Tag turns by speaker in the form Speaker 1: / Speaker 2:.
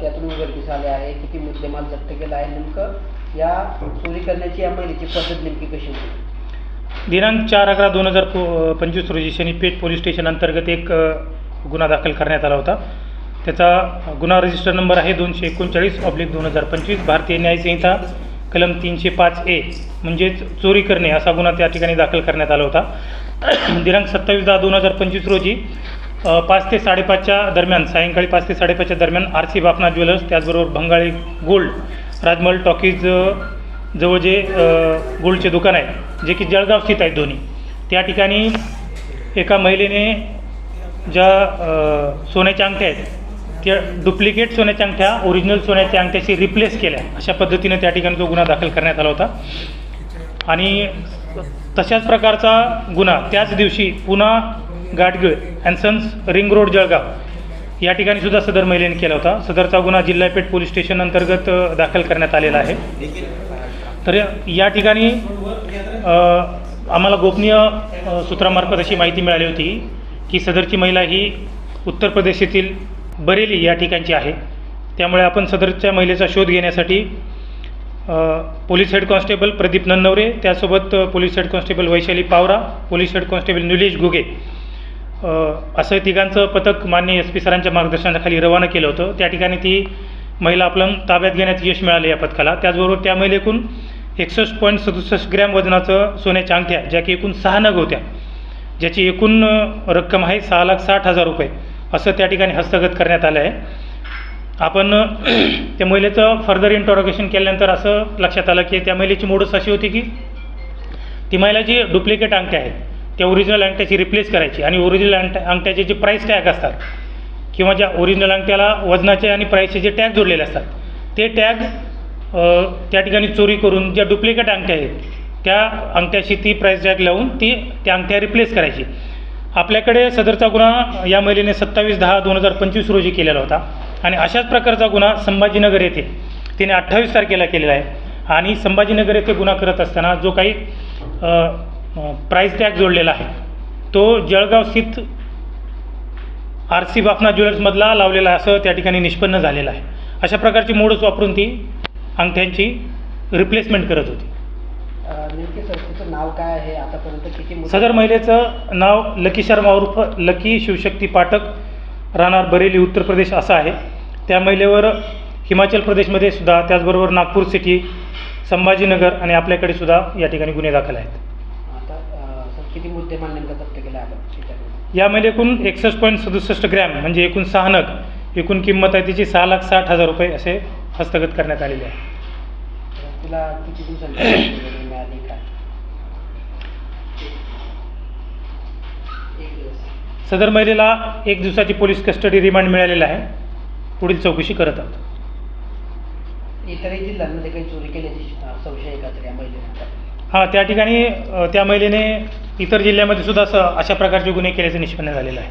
Speaker 1: त्यातून उघडकीस आले आहे किती मुद्देमाल जप्त केला आहे नेमकं या चोरी करण्याची या महिलेची पद्धत नेमकी कशी होती?
Speaker 2: दिनांक चार अकरा दोन हजार पो पंचवीस रोजी शनीपेठ पोलीस स्टेशन अंतर्गत एक अ, गुन्हा दाखल करण्यात आला होता. त्याचा गुन्हा रजिस्टर नंबर आहे दोनशे एकोणचाळीस ऑब्लिक दोन हजार पंचवीस भारतीय न्यायसंहिता कलम तीनशे पाच ए म्हणजेच चोरी करणे असा गुन्हा त्या ठिकाणी दाखल करण्यात आला होता. दिनांक सत्तावीस दहा दोन हजार पंचवीस रोजी पाच ते साडेपाचच्या दरम्यान सायंकाळी पाच ते साडेपाचच्या दरम्यान आर सी बापना ज्वेलर्स त्याचबरोबर भंगाळी गोल्ड राजमहल टॉकीज जवळ जे गोल्डचे दुकान आहे जे की जळगाव स्थित आहेत दोन्ही. त्या ठिकाणी एका महिलेने ज्या सोन्याच्या अंगठ्या आहेत त्या डुप्लिकेट सोन्याच्या अंगठ्या ओरिजिनल सोन्याच्या अंगठ्याशी रिप्लेस केल्या अशा पद्धतीनं त्या ठिकाणी तो गुन्हा दाखल करण्यात आला होता. आणि तशाच प्रकारचा गुन्हा त्याच दिवशी पुन्हा Gathgil and sons ring road Jalgaon. या ठिकाणी सुद्धा सदर महिलेने केला होता. सदरचा गुन्हा जिल्हापेठ पोलीस स्टेशन अंतर्गत दाखल करण्यात आलेला आहे. तर या ठिकाणी आम्हाला गोपनीय सूत्रामार्फत अशी माहिती मिळाली होती की सदरची महिला ही उत्तर प्रदेश येथील बरेली या ठिकाणची आहे. त्यामुळे आपण सदरच्या महिलेचा शोध घेण्यासाठी police head constable Pradeep Nannaware त्यासोबत police head constable Vaishali Pawara police head constable Nilesh Ghuge असं तिघांचं पथक माननीय एस पी सरांच्या मार्गदर्शनाखाली रवाना केलं होतं. त्या ठिकाणी ती महिला आपलं ताब्यात घेण्यात यश मिळाले या पथकाला. त्याचबरोबर त्या महिलेकून एकसष्ट पॉईंट सदुसष्ट ग्रॅम वजनाचं सोन्याच्या अंगठ्या ज्या की एकूण सहा नग होत्या ज्याची एकूण रक्कम आहे सहा लाख साठ हजार रुपये असं त्या ठिकाणी हस्तगत करण्यात आलं आहे. आपण त्या महिलेचं फर्दर इंटरोगेशन केल्यानंतर असं लक्षात आलं की त्या महिलेची मोडस अशी होती की ती महिला जी डुप्लिकेट अंगठ्या आहेत त्या ओरिजिनल अंगठ्याची रिप्लेस करायची. आणि ओरिजिनल अंगठ्या अंगठ्याचे जे प्राईस टॅग असतात किंवा ज्या ओरिजिनल अंगठ्याला वजनाचे आणि प्राईसचे जे टॅग जोडलेले असतात ते टॅग त्या ठिकाणी चोरी करून ज्या डुप्लिकेट अंगठ्या आहेत त्या अंगठ्याशी ती प्राईस टॅग लावून ती त्या अंगठ्या रिप्लेस करायची. आपल्याकडे सदरचा गुन्हा या महिलेने सत्तावीस दहा दोन हजार पंचवीस रोजी केलेला होता. आणि अशाच प्रकारचा गुन्हा संभाजीनगर येथे तिने अठ्ठावीस तारखेला केलेला आहे. आणि संभाजीनगर येथे गुन्हा करत असताना जो काही प्राईस टॅग जोडलेला आहे. तो जळगाव स्थित आर सी बाफना ज्वेलर्समधला लावलेला आहे असं त्या ठिकाणी निष्पन्न झालेलं आहे. अशा प्रकारची मोडच वापरून ती अंगठ्यांची रिप्लेसमेंट करत होती.
Speaker 1: संस्थेचं नाव काय आहे? आतापर्यंत किती
Speaker 2: सदर महिलेचं नाव लकी शर्मा उर्फ लकी शिवशक्ती पाठक राहणार बरेली उत्तर प्रदेश असं आहे. त्या महिलेवर हिमाचल प्रदेशमध्ये सुद्धा त्याचबरोबर नागपूर सिटी संभाजीनगर आणि आपल्याकडे सुद्धा या ठिकाणी गुन्हे दाखल आहेत.
Speaker 1: किती मुद्देमाल नेमका जप्त केला आपण त्याच्याकडून
Speaker 2: या महिलेकून एकसष्ट पॉईंट सदुसष्ट ग्रॅम म्हणजे एकूण सहा नग एकूण किंमत आहे तिची सहा लाख साठ हजार रुपये असे हस्तगत करण्यात आलेले आहे.
Speaker 1: तिला किती दिवसांची मिळाली दिवस.
Speaker 2: सदर महिलेला एक दिवसाची पोलीस कस्टडी रिमांड मिळालेला आहे. पुढील चौकशी करत आहोत.
Speaker 1: इतरही जिल्ह्यांमध्ये काही चोरी केल्याची संशय का तर या महिलेनंतर
Speaker 2: हां त्या ठिकाणी त्या महिलेने इतर जिल्ह्यामध्ये सुद्धा असं अशा प्रकारचे गुन्हे केल्याचं निष्पन्न झालेलं आहे.